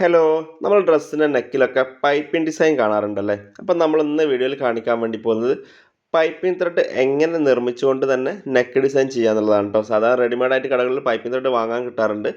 Hello നമ്മൾ ഡ്രസ്സിന്റെ നെക്കിലൊക്കെ piping design കാണാറുണ്ടല്ലേ? അപ്പം നമ്മൾ ഇന്ന് വീഡിയോയിൽ കാണിക്കാൻ വേണ്ടി പോകുന്നത് പൈപ്പിംഗ് ത്രെഡ് എങ്ങനെ നിർമ്മിച്ചുകൊണ്ട് തന്നെ നെക്ക് ഡിസൈൻ ചെയ്യാന്നുള്ളതാണ് കേട്ടോ. സാധാരണ റെഡിമെയ്ഡ് ആയിട്ട് കടകളിൽ പൈപ്പിംഗ് ത്രെഡ് വാങ്ങാൻ കിട്ടാറുണ്ട്.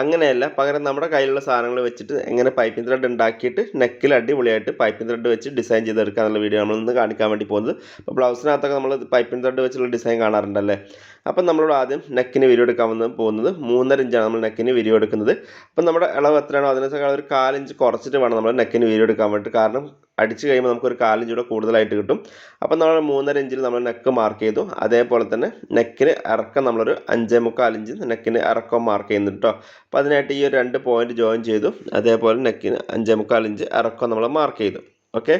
അങ്ങനെയല്ല പകരം നമ്മുടെ കയ്യിലുള്ള സാധനങ്ങൾ വെച്ചിട്ട് എങ്ങനെ പൈപ്പിംഗ് ത്രെഡ് ഉണ്ടാക്കിയിട്ട് നെക്കിൽ അടിപൊളിയായിട്ട് പൈപ്പിംഗ് ത്രെഡ് വെച്ച് ഡിസൈൻ ചെയ്തെടുക്കുക എന്നുള്ള വീഡിയോ നമ്മൾ ഇന്ന് കാണിക്കാൻ വേണ്ടി പോകുന്നത്. അപ്പോൾ ബ്ലൗസിനകത്തൊക്കെ നമ്മൾ പൈപ്പിംഗ് ത്രെഡ് വെച്ചുള്ള ഡിസൈൻ കാണാറുണ്ടല്ലേ? അപ്പം നമ്മളോട് ആദ്യം നെക്കിന് വിരിവ് എടുക്കാൻ വന്ന് പോകുന്നത് മൂന്നര ഇഞ്ചാണ് നമ്മൾ നെക്കിന് വിരിവെടുക്കുന്നത് അപ്പം നമ്മുടെ ഇളവ് എത്രയാണോ അതിനേക്കാൾ ഒരു കാലിഞ്ച് കുറച്ചിട്ട് വേണം നമ്മൾ നെക്കിന് വിരിവെടുക്കാൻ വേണ്ടിയിട്ട്. കാരണം അടിച്ച് കഴിയുമ്പോൾ നമുക്കൊരു കാലിഞ്ച് കൂടെ കൂടുതലായിട്ട് കിട്ടും. അപ്പം നമ്മൾ മൂന്നര ഇഞ്ചിൽ നമ്മൾ നെക്ക് മാർക്ക് ചെയ്തു. അതേപോലെ തന്നെ നെക്കിന് ഇറക്കം നമ്മളൊരു അഞ്ചേ മുക്കാൽ ഇഞ്ച് നെക്കിന് ഇറക്കം മാർക്ക് ചെയ്യുന്നുണ്ട് കേട്ടോ അപ്പോൾ അതിനായിട്ട് ഈ ഒരു രണ്ട് പോയിന്റ് ജോയിൻ ചെയ്തു. അതേപോലെ നെക്കിന് അഞ്ചേ മുക്കാൽ ഇഞ്ച് ഇറക്കം നമ്മൾ മാർക്ക് ചെയ്തു. ഓക്കെ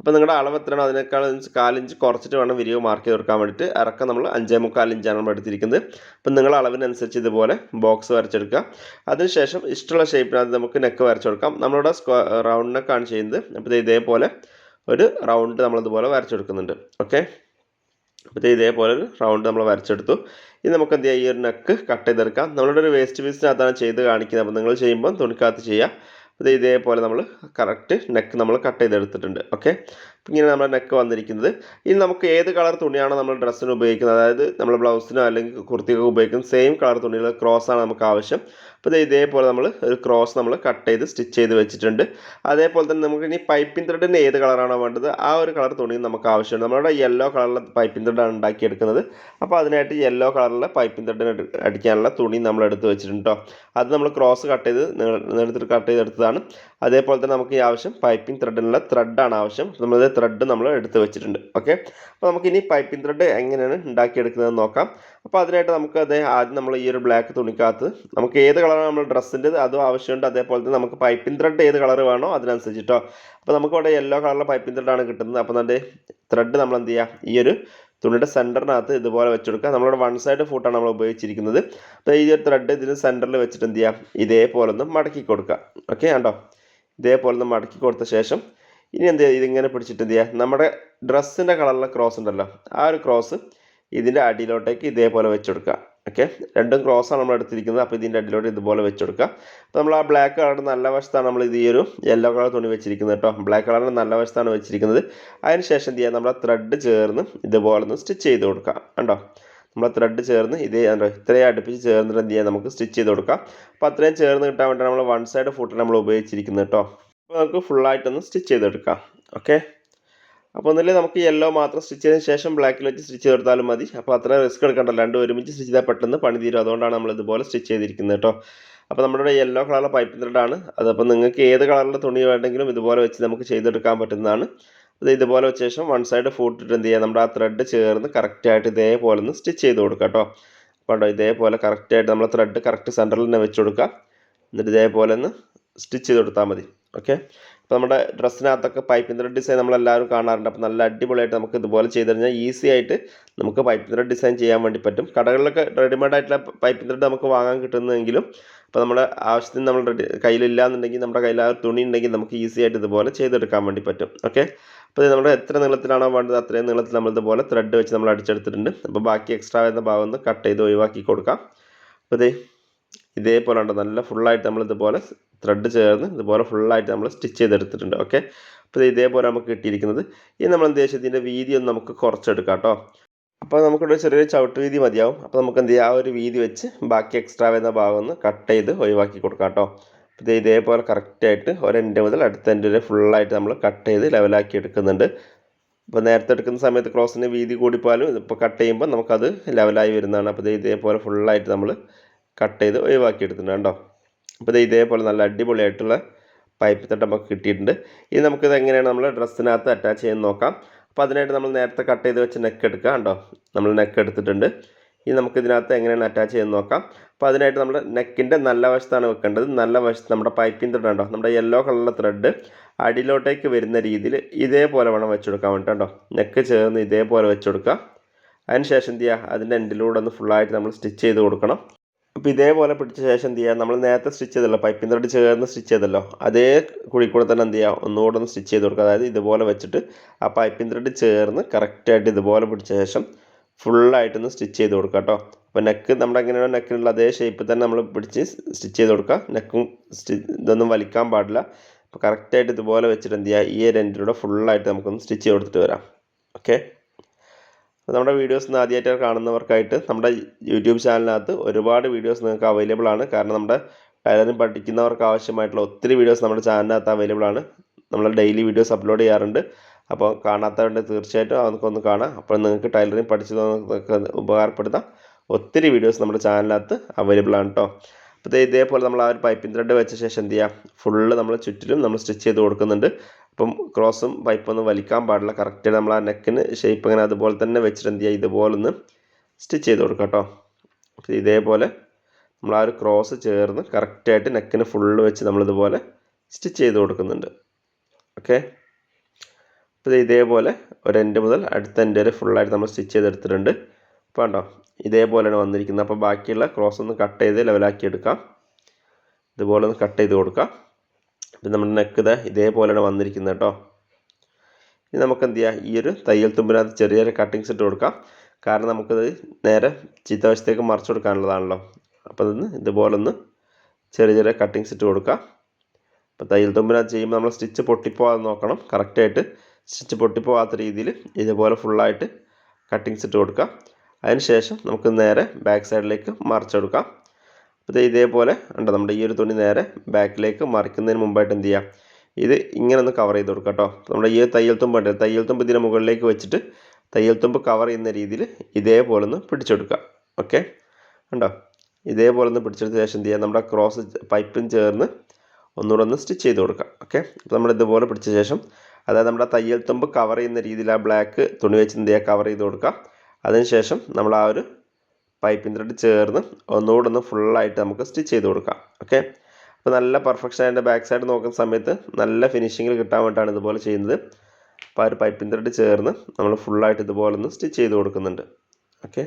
അപ്പോൾ നിങ്ങളുടെ അളവ് എത്രയാണോ അതിനേക്കാൾ കാലിഞ്ച് കുറച്ചിട്ട് വേണം വിരിവ് മാർക്ക് ചെയ്ത് കൊടുക്കാൻ വേണ്ടിയിട്ട് ഇറക്കം നമ്മൾ അഞ്ചേ മുക്കാൽ ഇഞ്ചാണ് നമ്മൾ എടുത്തിരിക്കുന്നത്. അപ്പം നിങ്ങളുടെ അളവിനനുസരിച്ച് ഇതുപോലെ ബോക്സ് വരച്ചെടുക്കുക. അതിനുശേഷം ഇഷ്ടമുള്ള ഷേപ്പിനകത്ത് നമുക്ക് നെക്ക് വരച്ചു കൊടുക്കാം നമ്മളിവിടെ സ്ക്വ റൗണ്ട് നെക്കാണ് ചെയ്യുന്നത്. അപ്പോൾ ഇതേപോലെ ഒരു റൗണ്ട് നമ്മളിതുപോലെ വരച്ചെടുക്കുന്നുണ്ട്. ഓക്കെ അപ്പോൾ ഇതേപോലെ ഒരു റൗണ്ട് നമ്മൾ വരച്ചെടുത്തു. ഇനി നമുക്ക് എന്ത് ചെയ്യാം? ഈ ഒരു നെക്ക് കട്ട് ചെയ്തെടുക്കാം. നമ്മളുടെ ഒരു വേസ്റ്റ് പീസിനകത്താണ് ചെയ്ത് കാണിക്കുന്നത്. അപ്പോൾ നിങ്ങൾ ചെയ്യുമ്പോൾ തുണിക്കകത്ത് ചെയ്യുക. ഇതേപോലെ നമ്മൾ കറക്റ്റ് നെക്ക് നമ്മൾ കട്ട് ചെയ്തെടുത്തിട്ടുണ്ട്. ഓക്കെ ഇങ്ങനെ നമ്മുടെ നെക്ക് വന്നിരിക്കുന്നത്. ഇനി നമുക്ക് ഏത് കളർ തുണിയാണോ നമ്മൾ ഡ്രസ്സിന് ഉപയോഗിക്കുന്നത്? അതായത് നമ്മൾ ബ്ലൗസിനോ അല്ലെങ്കിൽ കുർത്തിക്കോ ഉപയോഗിക്കുന്ന സെയിം കളർ തുണികൾ ക്രോസ് ആണ് നമുക്ക് ആവശ്യം. അപ്പോൾ ഇതേപോലെ നമ്മൾ ഒരു ക്രോസ് നമ്മൾ കട്ട് ചെയ്ത് സ്റ്റിച്ച് ചെയ്ത് വെച്ചിട്ടുണ്ട്. അതേപോലെ തന്നെ നമുക്ക് ഇനി പൈപ്പിംഗ് ത്രെഡിന് ഏത് കളറാണോ വേണ്ടത് ആ ഒരു കളർ തുണിയും നമുക്ക് ആവശ്യമുണ്ട്. നമ്മുടെ യെല്ലോ കളറിലെ പൈപ്പിംഗ് ത്രെഡാണ് ഉണ്ടാക്കിയെടുക്കുന്നത്. അപ്പോൾ അതിനായിട്ട് യെല്ലോ കളറിലെ പൈപ്പിംഗ് ത്രെഡിന് അടിക്കാനുള്ള തുണി നമ്മൾ എടുത്ത് വെച്ചിട്ടുണ്ട് കേട്ടോ അത് നമ്മൾ ക്രോസ് കട്ട് ചെയ്ത് നേരത്തെ കട്ട് ചെയ്തെടുത്തതാണ്. അതേപോലെ തന്നെ നമുക്ക് ഈ ആവശ്യം പൈപ്പിംഗ് ത്രെഡിനുള്ള ത്രെഡാണ് ആവശ്യം. നമ്മളത് ത്രെഡ് നമ്മൾ എടുത്ത് വെച്ചിട്ടുണ്ട്. ഓക്കെ അപ്പോൾ നമുക്ക് ഇനി പൈപ്പിംഗ് ത്രെഡ് എങ്ങനെയാണ് ഉണ്ടാക്കിയെടുക്കുന്നതെന്ന് നോക്കാം. അപ്പോൾ അതിനായിട്ട് നമുക്ക് അതേ ആദ്യം നമ്മൾ ഈ ഒരു ബ്ലാക്ക് തുണിക്കകത്ത് നമുക്ക് ഏത് കളറാണ് നമ്മൾ ഡ്രസ്സിന്റെ അതും ആവശ്യമുണ്ട്. അതേപോലെ തന്നെ നമുക്ക് പൈപ്പിംഗ് ത്രെഡ് ഏത് കളർ വേണോ അതിനനുസരിച്ചിട്ടോ. അപ്പോൾ നമുക്ക് ഇവിടെ യെല്ലോ കളറിലെ പൈപ്പിംഗ് ത്രെഡാണ് കിട്ടുന്നത്. അപ്പോൾ നമ്മുടെ ത്രെഡ് നമ്മൾ എന്ത് ചെയ്യുക ഈ ഒരു തുണിയുടെ സെന്ററിനകത്ത് ഇതുപോലെ വെച്ച് കൊടുക്കുക നമ്മളിവിടെ വൺ സൈഡ് ഫൂട്ടാണ് നമ്മൾ ഉപയോഗിച്ചിരിക്കുന്നത്. അപ്പോൾ ഈ ഒരു ത്രെഡ് ഇതിന് സെന്ററിൽ വെച്ചിട്ട് എന്ത് ചെയ്യുക ഇതേപോലെ ഒന്ന് മടക്കി കൊടുക്കുക. ഓക്കെ കണ്ടോ? ഇതേപോലെ നമ്മൾ അടക്കി കൊടുത്ത ശേഷം ഇനി എന്ത് ചെയ്യുക ഇതിങ്ങനെ പിടിച്ചിട്ട് എന്ത് ചെയ്യുക നമ്മുടെ ഡ്രസ്സിന്റെ കളറിലെ ക്രോസ് ഉണ്ടല്ലോ. ആ ഒരു ക്രോസ് ഇതിന്റെ അടിയിലോട്ടേക്ക് ഇതേപോലെ വെച്ചെടുക്കുക. ഓക്കെ രണ്ടും ക്രോസാണ് നമ്മൾ എടുത്തിരിക്കുന്നത്. അപ്പോൾ ഇതിന്റെ അടിയിലോട്ട് ഇതുപോലെ വെച്ചെടുക്കുക. അപ്പോൾ നമ്മൾ ആ ബ്ലാക്ക് കളറിന്റെ നല്ല വശത്താണ് നമ്മൾ ഇത് ഈ ഒരു യെല്ലോ കളർ തുണി വെച്ചിരിക്കുന്നത് കേട്ടോ. ബ്ലാക്ക് കളറിന്റെ നല്ല വശത്താണ് വെച്ചിരിക്കുന്നത്. അതിന് ശേഷം എന്ത് ചെയ്യുക നമ്മൾ ത്രെഡ് ചേർന്ന് ഇതുപോലെ ഒന്ന് സ്റ്റിച്ച് ചെയ്ത് കൊടുക്കുക. കണ്ടോ? നമ്മൾ ത്രെഡ് ചേർന്ന് ഇതേ ഇത്രയും അടുപ്പിച്ച് ചേർന്നിട്ട് എന്ത് ചെയ്യാം? നമുക്ക് സ്റ്റിച്ച് ചെയ്ത് കൊടുക്കാം. അപ്പോൾ അത്രയും ചേർന്ന് കിട്ടാൻ വേണ്ടി നമ്മൾ വൺ സൈഡ് ഫുട്ട് നമ്മൾ ഉപയോഗിച്ചിരിക്കുന്നത് കേട്ടോ അപ്പോൾ നമുക്ക് ഫുള്ളായിട്ടൊന്ന് സ്റ്റിച്ച് ചെയ്തെടുക്കാം ഓക്കെ അപ്പോൾ ഒന്നില്ലേ നമുക്ക് യെല്ലോ മാത്രം സ്റ്റിച്ച് ചെയ്തതിന് ശേഷം ബ്ലാക്കിൽ വെച്ച് സ്റ്റിച്ച് ചെയ്തെടുത്താലും മതി. അപ്പോൾ അത്ര റിസ്ക് എടുക്കണ്ട രണ്ടും ഒരുമിച്ച് സ്റ്റിച്ച് ചെയ്താൽ പെട്ടെന്ന് പണി തീരും. അതുകൊണ്ടാണ് നമ്മൾ ഇതുപോലെ സ്റ്റിച്ച് ചെയ്തിരിക്കുന്നത് കേട്ടോ അപ്പോൾ നമ്മുടെ യെല്ലോ കളറിലെ പൈപ്പ് ത്രെഡാണ് അതപ്പോൾ നിങ്ങൾക്ക് ഏത് കളറിലെ തുണി വേണമെങ്കിലും ഇതുപോലെ വെച്ച് നമുക്ക് ചെയ്തെടുക്കാൻ പറ്റുന്നതാണ്. അത് ഇതുപോലെ വെച്ച ശേഷം വൺ സൈഡ് ഫൂട്ടിട്ട് എന്ത് ചെയ്യുക? നമ്മുടെ ആ ത്രെഡ് ചേർന്ന് കറക്റ്റായിട്ട് ഇതേപോലെ ഒന്ന് സ്റ്റിച്ച് ചെയ്ത് കൊടുക്കുക കേട്ടോ. അപ്പോൾ ഇതേപോലെ കറക്റ്റായിട്ട് നമ്മൾ ത്രെഡ് കറക്റ്റ് സെന്ററിൽ തന്നെ വെച്ച് കൊടുക്കുക. എന്നിട്ട് ഇതേപോലെ ഒന്ന് സ്റ്റിച്ച് ചെയ്ത് കൊടുത്താൽ മതി. ഓക്കെ അപ്പോൾ നമ്മുടെ ഡ്രസ്സിനകത്തൊക്കെ പൈപ്പിംഗ് ത്രെഡ് ഡിസൈൻ നമ്മളെല്ലാവരും കാണാറുണ്ട്. അപ്പോൾ നല്ല അടിപൊളിയായിട്ട് നമുക്ക് ഇതുപോലെ ചെയ്ത് കഴിഞ്ഞാൽ ഈസി ആയിട്ട് നമുക്ക് പൈപ്പിംഗ് ത്രെഡ് ഡിസൈൻ ചെയ്യാൻ വേണ്ടി പറ്റും. കടകളിലൊക്കെ റെഡിമെയ്ഡ് ആയിട്ടുള്ള പൈപ്പിംഗ് ത്രെഡ് നമുക്ക് വാങ്ങാൻ കിട്ടുന്നതെങ്കിലും അപ്പോൾ നമ്മുടെ ആവശ്യത്തിന് നമ്മൾ റെഡി കയ്യിലില്ല എന്നുണ്ടെങ്കിൽ നമ്മുടെ കയ്യിൽ ആ തുണി ഉണ്ടെങ്കിൽ നമുക്ക് ഈസി ആയിട്ട് ഇതുപോലെ ചെയ്തെടുക്കാൻ വേണ്ടി പറ്റും. ഓക്കെ അപ്പോൾ നമ്മൾ എത്ര നീളത്തിലാണോ വേണ്ടത് അത്രയും നീളത്തിൽ നമ്മൾ ഇതുപോലെ ത്രെഡ് വെച്ച് നമ്മൾ അടിച്ചെടുത്തിട്ടുണ്ട്. അപ്പോൾ ബാക്കി എക്സ്ട്രാ വരുന്ന ഭാഗം ഒന്ന് കട്ട് ചെയ്ത് ഒഴിവാക്കി കൊടുക്കാം. അപ്പോൾ ഇതേ ഇതേപോലെ ഉണ്ട്? നല്ല ഫുള്ളായിട്ട് നമ്മൾ ഇതുപോലെ ത്രെഡ് ചേർന്ന് ഇതുപോലെ ഫുള്ളായിട്ട് നമ്മൾ സ്റ്റിച്ച് ചെയ്തെടുത്തിട്ടുണ്ട്. ഓക്കെ അപ്പോൾ ഇതേപോലെ നമുക്ക് കിട്ടിയിരിക്കുന്നത്. ഇനി നമ്മൾ എന്ത് ചെയ്യുക ഇതിന്റെ വീതി ഒന്ന് നമുക്ക് കുറച്ചെടുക്കാം കേട്ടോ. അപ്പോൾ നമുക്കിവിടെ ചെറിയൊരു ചവിട്ട് വീതി മതിയാവും. അപ്പോൾ നമുക്ക് എന്ത് ചെയ്യാം? ആ ഒരു വീതി വെച്ച് ബാക്കി എക്സ്ട്രാ വരുന്ന ഭാഗം ഒന്ന് കട്ട് ചെയ്ത് ഒഴിവാക്കി കൊടുക്കാം കേട്ടോ. അപ്പോൾ ഇതേപോലെ കറക്റ്റായിട്ട് ഒരെന്റെ മുതൽ അടുത്ത എന്റെ വരെ ഫുള്ളായിട്ട് നമ്മൾ കട്ട് ചെയ്ത് ലെവലാക്കി എടുക്കുന്നുണ്ട്. അപ്പോൾ നേരത്തെ എടുക്കുന്ന സമയത്ത് ക്രോസിന്റെ വീതി കൂടിപ്പോയാലും ഇപ്പോൾ കട്ട് ചെയ്യുമ്പോൾ നമുക്കത് ലെവലായി വരുന്നതാണ്. അപ്പോൾ ഇതേപോലെ ഫുള്ളായിട്ട് നമ്മൾ കട്ട് ചെയ്ത് ഒഴിവാക്കി എടുത്തിട്ടുണ്ട് കേട്ടോ അപ്പോൾ ഇതേപോലെ നല്ല അടിപൊളിയായിട്ടുള്ള പൈപ്പ് തട്ട് നമുക്ക് കിട്ടിയിട്ടുണ്ട്. ഇനി നമുക്കിത് എങ്ങനെയാണ് നമ്മൾ ഡ്രസ്സിനകത്ത് അറ്റാച്ച് ചെയ്യാൻ നോക്കാം. അപ്പോൾ അതിനായിട്ട് നമ്മൾ നേരത്തെ കട്ട് ചെയ്ത് വെച്ച് നെക്ക് എടുക്കുക കണ്ടോ? നമ്മൾ നെക്ക് എടുത്തിട്ടുണ്ട്. ഇനി നമുക്ക് ഇതിനകത്ത് എങ്ങനെയാണ് അറ്റാച്ച് ചെയ്യുന്നത് നോക്കാം. അപ്പോൾ അതിനായിട്ട് നമ്മൾ നെക്കിന്റെ നല്ല വശത്താണ് വെക്കേണ്ടത്. നല്ല വശത്ത് നമ്മുടെ പൈപ്പിംഗ് ത്രെഡ് ഉണ്ടോ? നമ്മുടെ യെല്ലോ കളറിലെ ത്രെഡ് അടിയിലോട്ടേക്ക് വരുന്ന രീതിയിൽ ഇതേപോലെ വേണം വെച്ചെടുക്കാൻ വേണ്ടിയിട്ട് കേട്ടോ നെക്ക് ചേർന്ന് ഇതേപോലെ വെച്ചെടുക്കുക. അതിന് ശേഷം എന്ത് ചെയ്യുക? അതിന്റെ എൻഡിലൂടെ ഒന്ന് ഫുള്ളായിട്ട് നമ്മൾ സ്റ്റിച്ച് ചെയ്ത് കൊടുക്കണം. അപ്പോൾ ഇതേപോലെ പിടിച്ച ശേഷം എന്ത് ചെയ്യുക? നമ്മൾ നേരത്തെ സ്റ്റിച്ച് ചെയ്തല്ലോ പൈപ്പിംഗ് ത്രെഡ് ചേർന്ന് സ്റ്റിച്ച് ചെയ്തല്ലോ. അതേ കുഴി കൂടെ തന്നെ എന്ത് ചെയ്യുക? ഒന്നുകൂടെ ഒന്ന് സ്റ്റിച്ച് ചെയ്ത് കൊടുക്കുക. അതായത് ഇതുപോലെ വെച്ചിട്ട് ആ പൈപ്പിംഗ് ത്രെഡ് ചേർന്ന് കറക്റ്റായിട്ട് ഇതുപോലെ പിടിച്ച ശേഷം ഫുള്ളായിട്ടൊന്ന് സ്റ്റിച്ച് ചെയ്ത് കൊടുക്കുക കേട്ടോ. അപ്പോൾ നെക്ക് നമ്മുടെ എങ്ങനെയാണോ നെക്കിനുള്ള അതേ ഷേപ്പിൽ തന്നെ നമ്മൾ പിടിച്ച് സ്റ്റിച്ച് ചെയ്ത് കൊടുക്കുക. നെക്കും ഇതൊന്നും വലിക്കാൻ പാടില്ല. അപ്പോൾ കറക്റ്റായിട്ട് ഇതുപോലെ വെച്ചിട്ട് എന്ത് ചെയ്യുക? ഈ ഒരു എൻഡിലൂടെ ഫുള്ളായിട്ട് നമുക്കൊന്ന് സ്റ്റിച്ച് ചെയ്ത് കൊടുത്തിട്ട് വരാം. ഓക്കെ നമ്മുടെ വീഡിയോസ് ഇന്ന് ആദ്യമായിട്ട് കാണുന്നവർക്കായിട്ട് നമ്മുടെ യൂട്യൂബ് ചാനലിനകത്ത് ഒരുപാട് വീഡിയോസ് നിങ്ങൾക്ക് അവൈലബിൾ ആണ്. കാരണം നമ്മുടെ ടൈലറിംഗ് പഠിക്കുന്നവർക്ക് ആവശ്യമായിട്ടുള്ള ഒത്തിരി വീഡിയോസ് നമ്മുടെ ചാനലിനകത്ത് അവൈലബിൾ ആണ്. നമ്മൾ ഡെയിലി വീഡിയോസ് അപ്ലോഡ് ചെയ്യാറുണ്ട്. അപ്പോൾ കാണാത്തവരുണ്ട് തീർച്ചയായിട്ടും അവർക്കൊന്ന് കാണാം. അപ്പോൾ നിങ്ങൾക്ക് ടൈലറിംഗ് പഠിച്ചതൊക്കെ ഉപകാരപ്പെടുത്താം. ഒത്തിരി വീഡിയോസ് നമ്മുടെ ചാനലിനകത്ത് അവൈലബിൾ ആണ് കേട്ടോ അപ്പോൾ ഇതേപോലെ നമ്മൾ ആ ഒരു പൈപ്പിംഗ് ത്രെഡ് വെച്ച ശേഷം എന്ത് ചെയ്യുക ഫുള്ള് നമ്മൾ ചുറ്റിലും നമ്മൾ സ്റ്റിച്ച് ചെയ്ത് കൊടുക്കുന്നുണ്ട്. അപ്പം ക്രോസും പൈപ്പൊന്നും വലിക്കാൻ പാടില്ല. കറക്റ്റ് നമ്മൾ ആ നെക്കിന് ഷേപ്പ് അങ്ങനെ അതുപോലെ തന്നെ വെച്ചിട്ട് എന്ത് ചെയ്യുക? ഇതുപോലെ ഒന്ന് സ്റ്റിച്ച് ചെയ്ത് കൊടുക്കുക കേട്ടോ ഇതേപോലെ നമ്മൾ ആ ഒരു ക്രോസ് ചേർന്ന് കറക്റ്റായിട്ട് നെക്കിന് ഫുള്ള് വെച്ച് നമ്മളിതുപോലെ സ്റ്റിച്ച് ചെയ്ത് കൊടുക്കുന്നുണ്ട്. ഓക്കെ അപ്പോൾ ഇതേപോലെ ഒരു എൻഡ് മുതൽ അടുത്ത എൻഡ് വരെ ഫുള്ളായിട്ട് നമ്മൾ സ്റ്റിച്ച് ചെയ്തെടുത്തിട്ടുണ്ട്. അപ്പോൾ കണ്ടോ ഇതേപോലെയാണ് വന്നിരിക്കുന്നത്. അപ്പോൾ ബാക്കിയുള്ള ക്രോസ് ഒന്ന് കട്ട് ചെയ്ത് ലെവലാക്കി എടുക്കാം. ഇതുപോലെ ഒന്ന് കട്ട് ചെയ്ത് കൊടുക്കാം. അപ്പം നമ്മുടെ നെക്ക് ഇതാ ഇതേപോലെയാണ് വന്നിരിക്കുന്നത് കേട്ടോ. ഇനി നമുക്ക് എന്ത് ചെയ്യാം? ഈ ഒരു തയ്യൽ തുമ്പിനകത്ത് ചെറിയ ചെറിയ കട്ടിങ്സ് ഇട്ട് കൊടുക്കാം. കാരണം നമുക്കത് നേരെ ചീത്തവശത്തേക്ക് മറിച്ചു കൊടുക്കാനുള്ളതാണല്ലോ. അപ്പോൾ അതൊന്ന് ഇതുപോലെ ഒന്ന് ചെറിയ ചെറിയ കട്ടിങ്സ് ഇട്ട് കൊടുക്കാം. അപ്പോൾ തയ്യൽ തുമ്പിനകത്ത് ചെയ്യുമ്പോൾ നമ്മൾ സ്റ്റിച്ച് പൊട്ടിപ്പോകാതെ നോക്കണം. കറക്റ്റായിട്ട് സ്റ്റിച്ച് പൊട്ടിപ്പോകാത്ത രീതിയിൽ ഇതുപോലെ ഫുള്ളായിട്ട് കട്ടിങ്സ് ഇട്ട് കൊടുക്കാം. അതിനുശേഷം നമുക്ക് നേരെ ബാക്ക് സൈഡിലേക്ക് മറിച്ചെടുക്കാം അപ്പോൾ ഇതേപോലെ ഉണ്ട് നമ്മുടെ ഈ ഒരു തുണി നേരെ ബാക്കിലേക്ക് മറിക്കുന്നതിന് മുമ്പായിട്ട് എന്ത് ചെയ്യാം? ഇത് ഇങ്ങനെ ഒന്ന് കവർ ചെയ്ത് കൊടുക്കാം കേട്ടോ. നമ്മുടെ ഈ തയ്യൽ തുമ്പ് ഉണ്ട് തയ്യൽ തുമ്പ് ഇതിന് മുകളിലേക്ക് വെച്ചിട്ട് തയ്യൽ തുമ്പ് കവർ ചെയ്യുന്ന രീതിയിൽ ഇതേപോലെ ഒന്ന് പിടിച്ചെടുക്കാം ഓക്കെ ഉണ്ടോ ഇതേപോലെ ഒന്ന് പിടിച്ചെടുത്ത ശേഷം എന്ത് ചെയ്യാം? നമ്മുടെ ക്രോസ് പൈപ്പും ചേർന്ന് ഒന്നുകൂടെ ഒന്ന് സ്റ്റിച്ച് ചെയ്ത് കൊടുക്കാം. ഓക്കെ അപ്പോൾ നമ്മൾ ഇതുപോലെ പിടിച്ച ശേഷം അതായത് നമ്മുടെ തയ്യൽ തുമ്പ് കവർ ചെയ്യുന്ന രീതിയിൽ ആ ബ്ലാക്ക് തുണി വെച്ച് എന്ത് ചെയ്യുക? കവർ ചെയ്ത് കൊടുക്കുക. അതിനുശേഷം നമ്മൾ ആ ഒരു പൈപ്പിന്റെ ത്രെഡ് ചേർന്ന് ഒന്നുകൂടെ ഒന്ന് ഫുള്ളായിട്ട് നമുക്ക് സ്റ്റിച്ച് ചെയ്ത് കൊടുക്കാം. ഓക്കെ അപ്പോൾ നല്ല പെർഫെക്ഷൻ അതിന്റെ ബാക്ക് സൈഡ് നോക്കുന്ന സമയത്ത് നല്ല ഫിനിഷിങ്ങിൽ കിട്ടാൻ വേണ്ടിയിട്ടാണ് ഇതുപോലെ ചെയ്യുന്നത്. അപ്പോൾ ആ ഒരു പൈപ്പിൻ ത്രെഡ് ചേർന്ന് നമ്മൾ ഫുള്ളായിട്ട് ഇതുപോലെ ഒന്ന് സ്റ്റിച്ച് ചെയ്ത് കൊടുക്കുന്നുണ്ട്. ഓക്കെ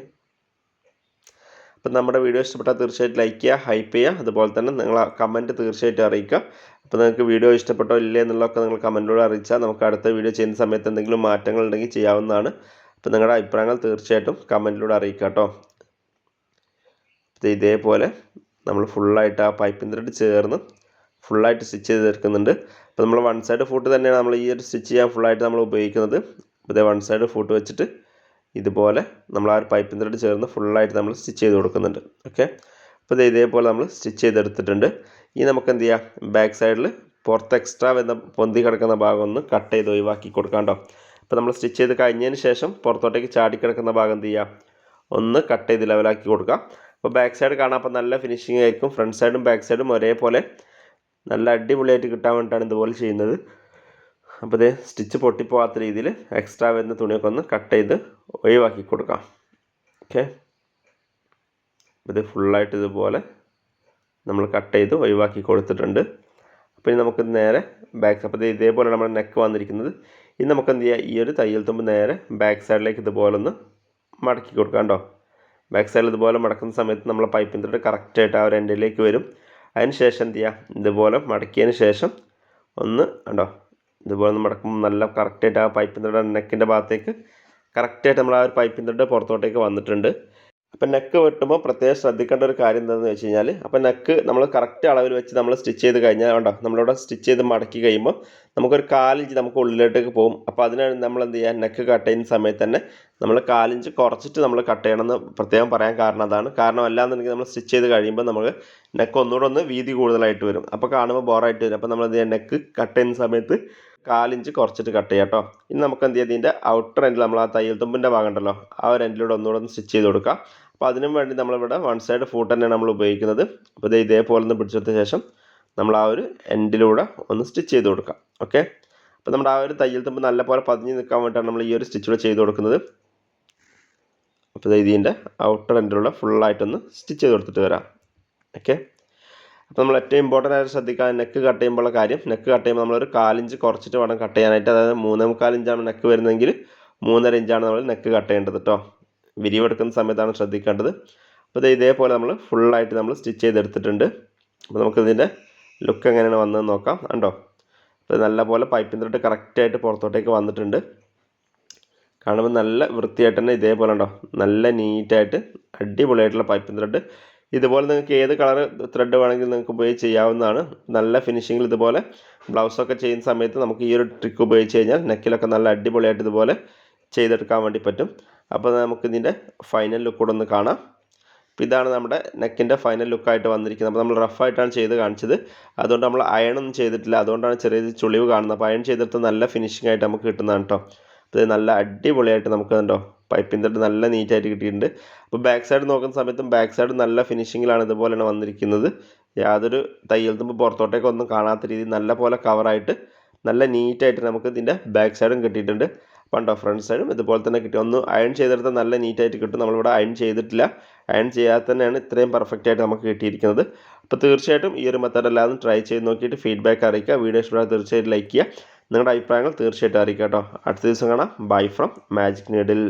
അപ്പം നമ്മുടെ വീഡിയോ ഇഷ്ടപ്പെട്ടാൽ തീർച്ചയായിട്ടും ലൈക്ക് ചെയ്യുക ഹൈപ്പ് ചെയ്യുക. അതുപോലെ തന്നെ നിങ്ങൾ കമന്റ് തീർച്ചയായിട്ടും അറിയിക്കുക. അപ്പോൾ നിങ്ങൾക്ക് വീഡിയോ ഇഷ്ടപ്പെട്ടോ ഇല്ലേ എന്നുള്ളതൊക്കെ നിങ്ങൾ കമന്റിലൂടെ അറിയിച്ചാൽ നമുക്ക് അടുത്ത വീഡിയോ ചെയ്യുന്ന സമയത്ത് എന്തെങ്കിലും മാറ്റങ്ങൾ ഉണ്ടെങ്കിൽ ചെയ്യാവുന്നതാണ്. അപ്പോൾ നിങ്ങളുടെ അഭിപ്രായങ്ങൾ തീർച്ചയായിട്ടും കമന്റിലൂടെ അറിയിക്കുക കേട്ടോ. ഇതേപോലെ നമ്മൾ ഫുള്ളായിട്ട് ആ പൈപ്പിംഗ് ത്രെഡ് ചേർന്ന് ഫുള്ളായിട്ട് സ്റ്റിച്ച് ചെയ്ത് തീർക്കുന്നുണ്ട് അപ്പോൾ നമ്മൾ വൺ സൈഡ് ഫൂട്ട് തന്നെയാണ് നമ്മൾ ഈ ഒരു സ്റ്റിച്ച് ചെയ്യാൻ ഫുള്ളായിട്ട് നമ്മൾ ഉപയോഗിക്കുന്നത്. അപ്പോൾ ഇതേ വൺ സൈഡ് ഫൂട്ട് വെച്ചിട്ട് ഇതുപോലെ നമ്മൾ ആ ഒരു പൈപ്പിംഗ് ത്രെഡ് ചേർന്ന് ഫുള്ളായിട്ട് നമ്മൾ സ്റ്റിച്ച് ചെയ്ത് കൊടുക്കുന്നുണ്ട്. ഓക്കെ? അപ്പോൾ ഇത് ഇതേപോലെ നമ്മൾ സ്റ്റിച്ച് ചെയ്തെടുത്തിട്ടുണ്ട്. ഇനി നമുക്ക് എന്ത് ചെയ്യാം ബാക്ക് സൈഡിൽ പുറത്ത് എക്സ്ട്രാ വരുന്ന പൊന്തി കിടക്കുന്ന ഭാഗം ഒന്ന് കട്ട് ചെയ്ത് ഒഴിവാക്കി കൊടുക്കാണ്ടോ അപ്പോൾ നമ്മൾ സ്റ്റിച്ച് ചെയ്ത് കഴിഞ്ഞതിന് ശേഷം പുറത്തോട്ടേക്ക് ചാടി കിടക്കുന്ന ഭാഗം എന്ത് ചെയ്യാം ഒന്ന് കട്ട് ചെയ്ത് ലെവലാക്കി കൊടുക്കാം. അപ്പോൾ ബാക്ക് സൈഡ് കാണാൻ അപ്പോൾ നല്ല ഫിനിഷിംഗ് ആയിരിക്കും. ഫ്രണ്ട് സൈഡും ബാക്ക് സൈഡും ഒരേപോലെ നല്ല അടിപൊളിയായിട്ട് കിട്ടാൻ വേണ്ടിയിട്ടാണ് ഇതുപോലെ ചെയ്യുന്നത്. അപ്പോൾ ഇത് സ്റ്റിച്ച് പൊട്ടിപ്പോകാത്ത രീതിയിൽ എക്സ്ട്രാ വരുന്ന തുണിയൊക്കെ ഒന്ന് കട്ട് ചെയ്ത് ഒഴിവാക്കി കൊടുക്കാം. ഓക്കെ ഇത് ഫുള്ളായിട്ട് ഇതുപോലെ നമ്മൾ കട്ട് ചെയ്ത് ഒഴിവാക്കി കൊടുത്തിട്ടുണ്ട്. അപ്പോൾ ഇനി നമുക്ക് നേരെ ബാക്ക് അപ്പോൾ ഇതേപോലെ നമ്മുടെ നെക്ക് വന്നിരിക്കുന്നത്. ഇനി നമുക്ക് എന്ത് ചെയ്യാം? ഈ ഒരു തയ്യൽ തുമ്പ് നേരെ ബാക്ക് സൈഡിലേക്ക് ഇതുപോലെ ഒന്ന് മടക്കി കൊടുക്കാം കേട്ടോ. ബാക്ക് സൈഡിൽ ഇതുപോലെ മടക്കുന്ന സമയത്ത് നമ്മൾ പൈപ്പിൻ തൊട്ട് കറക്റ്റായിട്ട് ആ ഒരു എൻഡിലേക്ക് വരും. അതിന് ശേഷം എന്ത് ചെയ്യുക ഇതുപോലെ മടക്കിയതിന് ശേഷം ഒന്ന് കണ്ടോ? ഇതുപോലെ ഒന്ന് മടക്കുമ്പോൾ നല്ല കറക്റ്റായിട്ട് ആ പൈപ്പിൻ തൊട്ട് നെക്കിന്റെ ഭാഗത്തേക്ക് കറക്റ്റായിട്ട് നമ്മൾ ആ ഒരു പൈപ്പിൻ തൊട്ട് പുറത്തോട്ടേക്ക് വന്നിട്ടുണ്ട്. അപ്പം നെക്ക് വെട്ടുമ്പോൾ പ്രത്യേകം ശ്രദ്ധിക്കേണ്ട ഒരു കാര്യം എന്താണെന്ന് വെച്ച് കഴിഞ്ഞാൽ അപ്പം നെക്ക് നമ്മൾ കറക്റ്റ് അളവിൽ വെച്ച് നമ്മൾ സ്റ്റിച്ച് ചെയ്ത് കഴിഞ്ഞാൽ ഉണ്ടോ നമ്മളിവിടെ സ്റ്റിച്ച് ചെയ്ത് മടക്കി കഴിയുമ്പോൾ നമുക്കൊരു കാലിഞ്ച് നമുക്ക് ഉള്ളിലോട്ടേക്ക് പോകും അപ്പോൾ അതിനാണ് നമ്മൾ എന്ത് ചെയ്യുക നെക്ക് കട്ട് ചെയ്യുന്ന സമയത്ത് തന്നെ നമ്മൾ കാലിഞ്ച് കുറച്ചിട്ട് നമ്മൾ കട്ട് ചെയ്യണമെന്ന് പ്രത്യേകം പറയാൻ കാരണം അതാണ്. കാരണം അല്ലാന്നുണ്ടെങ്കിൽ നമ്മൾ സ്റ്റിച്ച് ചെയ്ത് കഴിയുമ്പോൾ നമുക്ക് നെക്ക് ഒന്നുകൂടെ ഒന്ന് വീതി കൂടുതലായിട്ട് വരും. അപ്പോൾ കാണുമ്പോൾ ബോറായിട്ട് വരും. അപ്പോൾ നമ്മൾ എന്ത് ചെയ്യുക നെക്ക് കട്ട് ചെയ്യുന്ന സമയത്ത് കാലിഞ്ച് കുറച്ചിട്ട് കട്ട് ചെയ്യാം കേട്ടോ ഇനി നമുക്ക് എന്ത് ചെയ്യാം ഇതിന്റെ ഔട്ടർ എൻഡിൽ നമ്മൾ ആ തയ്യൽ തുമ്പിന്റെ ഭാഗം ഉണ്ടല്ലോ ആ ഒരു എൻഡിലൂടെ ഒന്നുകൂടെ ഒന്ന് സ്റ്റിച്ച് ചെയ്ത് കൊടുക്കാം. അപ്പോൾ അതിനും വേണ്ടി നമ്മളിവിടെ വൺ സൈഡ് ഫൂട്ട് തന്നെയാണ് നമ്മൾ ഉപയോഗിക്കുന്നത്. അപ്പോൾ ഇത് ഇതേപോലെ ഒന്ന് പിടിച്ചെടുത്ത ശേഷം നമ്മൾ ആ ഒരു എൻഡിലൂടെ ഒന്ന് സ്റ്റിച്ച് ചെയ്ത് കൊടുക്കാം ഓക്കെ അപ്പോൾ നമ്മുടെ ആ ഒരു തയ്യൽ തുമ്പ് നല്ലപോലെ പതിഞ്ഞ് നിൽക്കാൻ വേണ്ടിയിട്ടാണ് നമ്മൾ ഈ ഒരു സ്റ്റിച്ചൂടെ ചെയ്ത് കൊടുക്കുന്നത്. അപ്പോൾ ഇതിന്റെ ഔട്ടർ എൻഡിലൂടെ ഫുള്ളായിട്ടൊന്ന് സ്റ്റിച്ച് ചെയ്ത് കൊടുത്തിട്ട് വരാം ഓക്കെ അപ്പോൾ നമ്മൾ ഏറ്റവും ഇമ്പോർട്ടന്റ് ആയിട്ട് ശ്രദ്ധിക്കാൻ നെക്ക് കട്ട് ചെയ്യുമ്പോഴുള്ള കാര്യം നെക്ക് കട്ട് ചെയ്യുമ്പോൾ നമ്മൾ നമ്മളൊരു കാലിഞ്ച് കുറച്ചിട്ട് വേണം കട്ട് ചെയ്യാനായിട്ട്. അതായത് മൂന്നേ മുക്കാലിഞ്ചാണ് നെക്ക് വരുന്നതെങ്കിൽ മൂന്നര ഇഞ്ചാണ് നമ്മൾ നെക്ക് കട്ട് ചെയ്യേണ്ടത് കേട്ടോ വിരിവെടുക്കുന്ന സമയത്താണ് ശ്രദ്ധിക്കേണ്ടത്. അപ്പോൾ ഇത് ഇതേപോലെ നമ്മൾ ഫുള്ളായിട്ട് നമ്മൾ സ്റ്റിച്ച് ചെയ്തെടുത്തിട്ടുണ്ട്. അപ്പോൾ നമുക്കിതിന്റെ ലുക്ക് എങ്ങനെയാണ് വന്നതെന്ന് നോക്കാം. കണ്ടോ? അപ്പോൾ നല്ലപോലെ പൈപ്പിംഗ് തൊട്ട് കറക്റ്റായിട്ട് പുറത്തോട്ടേക്ക് വന്നിട്ടുണ്ട്. കാണുമ്പോൾ നല്ല വൃത്തിയായിട്ട് തന്നെ ഇതേപോലെ ഉണ്ടോ? നല്ല നീറ്റായിട്ട് അടിപൊളിയായിട്ടുള്ള പൈപ്പിംഗ് ത്രെഡ് ഇതുപോലെ നിങ്ങൾക്ക് ഏത് കളർ ത്രെഡ് വേണമെങ്കിലും നിങ്ങൾക്ക് ഉപയോഗിച്ച് ചെയ്യാവുന്നതാണ്. നല്ല ഫിനിഷിങ്ങിൽ ഇതുപോലെ ബ്ലൗസൊക്കെ ചെയ്യുന്ന സമയത്ത് നമുക്ക് ഈ ഒരു ട്രിക്ക് ഉപയോഗിച്ച് കഴിഞ്ഞാൽ നെക്കിലൊക്കെ നല്ല അടിപൊളിയായിട്ട് ഇതുപോലെ ചെയ്തെടുക്കാൻ വേണ്ടി പറ്റും. അപ്പോൾ നമുക്ക് ഇതിന്റെ ഫൈനൽ ലുക്ക് കൂടെ ഒന്ന് കാണാം. അപ്പോൾ ഇതാണ് നമ്മുടെ നെക്കിന്റെ ഫൈനൽ ലുക്കായിട്ട് വന്നിരിക്കുന്നത്. അപ്പോൾ നമ്മൾ റഫായിട്ടാണ് ചെയ്ത് കാണിച്ചത്. അതുകൊണ്ട് നമ്മൾ അയണൊന്നും ചെയ്തിട്ടില്ല. അതുകൊണ്ടാണ് ചെറിയ ചുളിവ് കാണുന്നത്. അപ്പോൾ അയൺ ചെയ്തെടുത്ത് നല്ല ഫിനിഷിംഗ് ആയിട്ട് നമുക്ക് കിട്ടുന്നതാണ് കേട്ടോ. ഇത് നല്ല അടിപൊളിയായിട്ട് നമുക്ക് കണ്ടോ? പൈപ്പിംഗ് തൊട്ട് നല്ല നീറ്റായിട്ട് കിട്ടിയിട്ടുണ്ട്. അപ്പോൾ ബാക്ക് സൈഡ് നോക്കുന്ന സമയത്തും ബാക്ക് സൈഡ് നല്ല ഫിനിഷിങ്ങിലാണ് ഇതുപോലെയാണ് വന്നിരിക്കുന്നത്. യാതൊരു തയ്യൽ തുമ്പ് പുറത്തോട്ടേക്ക് ഒന്നും കാണാത്ത രീതിയിൽ നല്ല പോലെ കവറായിട്ട് നല്ല നീറ്റായിട്ട് നമുക്ക് ഇതിന്റെ ബാക്ക് സൈഡും കിട്ടിയിട്ടുണ്ട്. പണ്ടോ ഫ്രണ്ട് സൈഡും ഇതുപോലെ തന്നെ കിട്ടി. ഒന്ന് അയൺ ചെയ്തെടുത്താൽ നല്ല നീറ്റായിട്ട് കിട്ടും. നമ്മളിവിടെ അയൺ ചെയ്തിട്ടില്ല. അയൺ ചെയ്യാതെ തന്നെയാണ് ഇത്രയും പെർഫെക്റ്റ് ആയിട്ട് നമുക്ക് കിട്ടിയിരിക്കുന്നത്. അപ്പോൾ തീർച്ചയായിട്ടും ഈ ഒരു മെത്തേഡ് എല്ലാവരും ട്രൈ ചെയ്ത് നോക്കിയിട്ട് ഫീഡ്ബാക്ക് അറിയിക്കുക. വീഡിയോ ഇഷ്ടപ്പെടാൻ തീർച്ചയായിട്ടും ലൈക്ക് ചെയ്യുക. നിങ്ങളുടെ അഭിപ്രായങ്ങൾ തീർച്ചയായിട്ടും അറിയിക്കുക കേട്ടോ. അടുത്ത ദിവസം കാണാം. Bye from magic needle